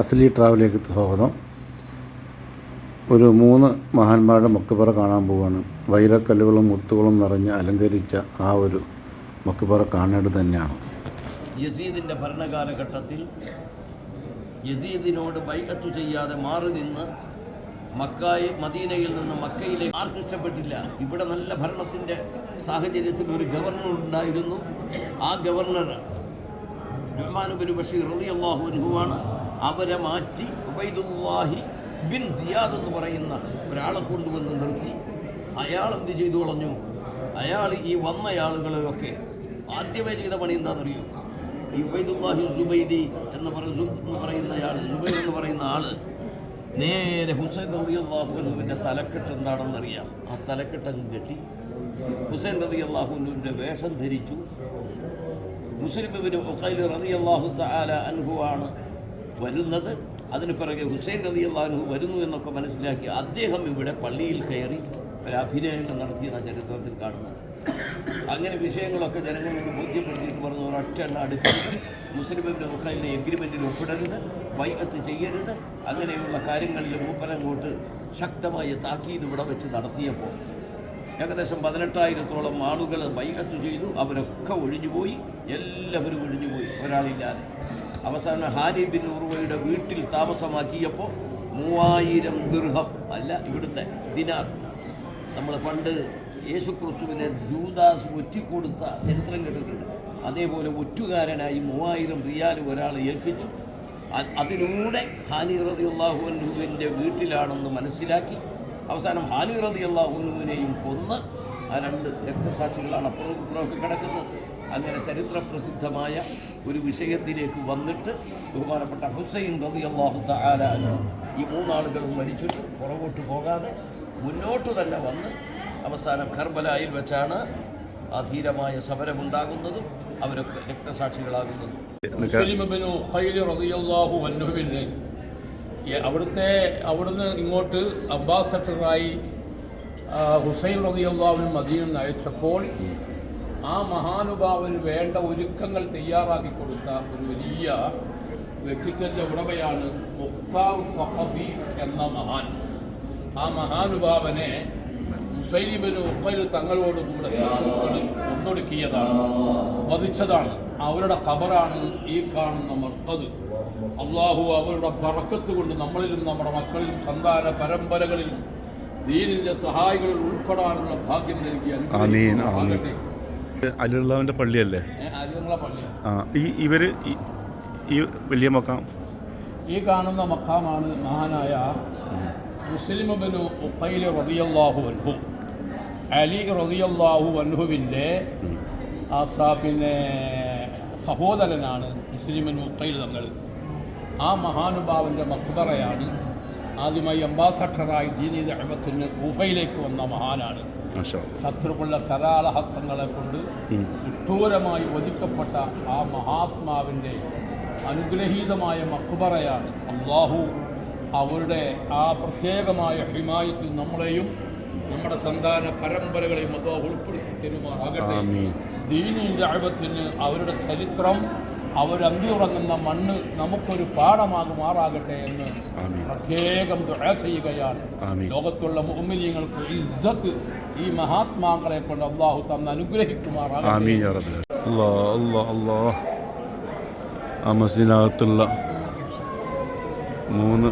അസ്ലി ട്രാവലിലേക്ക് സ്വാഗതം. ഒരു മൂന്ന് മഹാന്മാരുടെ മക്കപ്പറ കാണാൻ പോവുകയാണ് വൈരക്കല്ലുകളും മുത്തുകളും നിറഞ്ഞ് അലങ്കരിച്ച ആ ഒരു മക്കപ്പറ കാണേണ്ടത് തന്നെയാണ്. യസീദിന്റെ ഭരണകാലഘട്ടത്തിൽ യസീദിനോട് വൈകത്തു ചെയ്യാതെ മാറി നിന്ന് മക്കായി മദീനയിൽ നിന്ന് മക്കയിലേക്ക് ആർക്കും ഇഷ്ടപ്പെട്ടില്ല. ഇവിടെ നല്ല ഭരണത്തിന്റെ സാഹചര്യത്തിൽ ഒരു ഗവർണർ ഉണ്ടായിരുന്നു. ആ ഗവർണർ നുഹ്മാനുബിൻ ബഷീർ അലി അനുഭവമാണ് അവരെ മാറ്റി ഉബൈദുല്ലാഹി ബിൻ സിയാദ് എന്ന് പറയുന്ന ഒരാളെ കൊണ്ടുവന്ന് നിർത്തി. അയാൾ എന്ത് ചെയ്തു കളഞ്ഞു? അയാൾ ഈ വന്നയാളുകളെയൊക്കെ ആദ്യമേ ചെയ്ത പണി എന്താണെന്നറിയോ? ഈ ഉബൈദുല്ലാഹി സുബൈദി എന്ന് പറയുന്ന എന്ന് പറയുന്ന ആൾ സുബൈദ് എന്ന് പറയുന്ന ആൾ നേരെ ഹുസൈൻ റബി അള്ളാഹുനുവിന്റെ തലക്കെട്ട് എന്താണെന്നറിയാം. ആ തലക്കെട്ടങ്ങ് കെട്ടി. ഹുസൈൻ റബി അള്ളാഹുനുവിന്റെ വേഷം ധരിച്ചു. മുസ്ലിം ഇബ്നു ഉഖൈൽ റളിയല്ലാഹു തആല അൻഹുവാണ് വരുന്നത്. അതിന് പിറകെ ഹുസൈൻ റളിയല്ലാഹു അള്ളാഹു വരുന്നു എന്നൊക്കെ മനസ്സിലാക്കി അദ്ദേഹം ഇവിടെ പള്ളിയിൽ കയറി ഒരു നടത്തി എന്ന ചരിത്രത്തിൽ കാണുന്നു. അങ്ങനെ വിഷയങ്ങളൊക്കെ ജനങ്ങൾക്ക് ബോധ്യപ്പെടുത്തിയിട്ട് പറഞ്ഞു ഒരൊറ്റ എണ്ണ അടുത്ത് മുസ്ലിം ഉഖൈലിനെ എഗ്രിമെന്റിൽ ഒപ്പിടരുത് വൈകത്ത് ചെയ്യരുത്. അങ്ങനെയുള്ള കാര്യങ്ങളിൽ മൂപ്പരങ്ങോട്ട് ശക്തമായ താക്കീത് ഇവിടെ വെച്ച് നടത്തിയപ്പോൾ ഏകദേശം പതിനെട്ടായിരത്തോളം ആളുകൾ ബൈഹത്ത് ചെയ്തു. അവരൊക്കെ ഒഴിഞ്ഞുപോയി. എല്ലാവരും ഒഴിഞ്ഞുപോയി. ഒരാളില്ലാതെ. അവസാനം ഹാരി ബിൻ ഉറുവയുടെ വീട്ടിൽ താമസമാക്കിയപ്പോൾ മൂവായിരം ദീർഘം അല്ല ഇവിടുത്തെ ദിനാർ. നമ്മൾ പണ്ട് യേശു ക്രിസ്തുവിനെ ജൂദാസ് ഒറ്റിക്കൊടുത്ത ചരിത്രം കേട്ടിട്ടുണ്ട്. അതേപോലെ ഒറ്റുകാരനായി മൂവായിരം റിയാൽ ഒരാൾ ഏൽപ്പിച്ചു. അതിലൂടെ ഹാനി റതിയുള്ളാഹുവിന്റെ വീട്ടിലാണെന്ന് മനസ്സിലാക്കി. അവസാനം ഹാലി റതി അള്ളാഹുനുവിനെയും കൊന്ന് ആ രണ്ട് രക്തസാക്ഷികളാണ് അപ്പുറവും ഇപ്പുറമൊക്കെ കിടക്കുന്നത്. അങ്ങനെ ചരിത്ര പ്രസിദ്ധമായ ഒരു വിഷയത്തിലേക്ക് വന്നിട്ട് ബഹുമാനപ്പെട്ട ഹുസൈൻ റതി അള്ളാഹു അൻഹു ഈ മൂന്നാളുകളും മരിച്ചിട്ട് പുറകോട്ട് പോകാതെ മുന്നോട്ട് തന്നെ വന്ന് അവസാനം കർബലായിൽ വെച്ചാണ് ആ ധീരമായ സമരമുണ്ടാകുന്നതും അവരൊക്കെ രക്തസാക്ഷികളാകുന്നതും. അവിടുത്തെ അവിടുന്ന് ഇങ്ങോട്ട് അംബാസഡറായി ഹുസൈൻ റളിയല്ലാഹുവിന് മദീന അയച്ചപ്പോൾ ആ മഹാനുഭാവന് വേണ്ട ഒരുക്കങ്ങൾ തയ്യാറാക്കി കൊടുത്ത ഒരു വലിയ വ്യക്തിത്വത്തിന്റെ ഉടമയാണ് മുഖ്താർ സഹബി എന്ന മഹാൻ. ആ മഹാനുഭാവനെ മുസൈലിബിന് ഉപ്പയിൽ തങ്ങളോടുകൂടെ ശത്രുക്കൾ ഒന്നൊടുക്കിയതാണ്. വധിച്ചതാണ്. അവരുടെ ഖബറാണ് ഈ കാണുന്ന മർക്കത് അള്ളാഹു അവരുടെ പറക്കത്ത് കൊണ്ട് നമ്മളിലും നമ്മുടെ മക്കളിലും സന്താന പരമ്പരകളിലും ദീനിന്റെ സഹായികളിൽ ഉൾപ്പെടാനുള്ള ഭാഗ്യം നൽകി. അലിറുള്ളാവിന്റെ പള്ളിയല്ലേ? ആ ഈ ഇവർ ഈ വലിയ മക്കാം? ഈ കാണുന്ന മക്കാമാണ് മഹാനായ മുസ്ലിം ബിനു ഉഖൈൽ റളിയല്ലാഹു അൻഹു. അലി റളിയല്ലാഹു അൻഹുവിന്റെ ആ പിന്നെ സഹോദരനാണ് മുസ്ലിമൻ മുത്തയിൽ തങ്ങൾ. ആ മഹാനുഭാവന്റെ മക്ബറയാണ് ആദ്യമായി അംബാസഡറായി ദീനി ദഹബത്തിന് കൂഫയിലേക്ക് വന്ന മഹാനാണ്. ശത്രുക്കളുടെ കരാളഹസ്തങ്ങളെ കൊണ്ട് വിട്ടൂരമായി വധിക്കപ്പെട്ട ആ മഹാത്മാവിന്റെ അനുഗ്രഹീതമായ മക്ബറയാണ്. അള്ളാഹു അവരുടെ ആ പ്രത്യേകമായ ഹിമായത്തിൽ നമ്മളെയും നമ്മുടെ സന്താന പരമ്പരകളെ അതോ ഉൾപ്പെടുത്തി തരുമാറാകട്ടെ. ദീനിന്റെ അഴുപത്തിന് അവരുടെ ചരിത്രം അവരന്തിയുറങ്ങുന്ന മണ്ണ് നമുക്കൊരു പാഠമാകുമാറാകട്ടെ എന്ന്. പ്രത്യേകം ചെയ്യുകയാണ്. ലോകത്തുള്ള മുഅ്മിനീങ്ങൾക്ക് ഇസ്സത്ത് ഈ മഹാത്മാക്കളെ കൊണ്ട് അള്ളാഹു തന്ന അനുഗ്രഹിക്കുമാറാകട്ടെ ആ മസ്ജിദിനകത്തുള്ള മൂന്ന്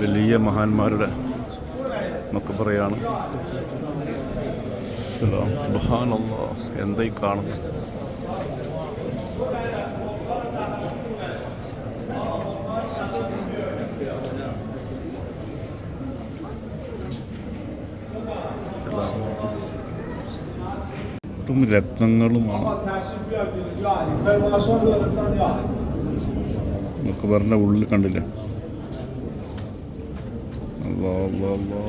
വലിയ മഹാന്മാരുടെ മക്കപ്പറയാണ് സുബാനല്ലാ എന്തായി കാണുന്നു ും രത്നങ്ങളുമാണ്. പറഞ്ഞ ഉള്ളിൽ കണ്ടില്ല? അല്ലാ അല്ലാ.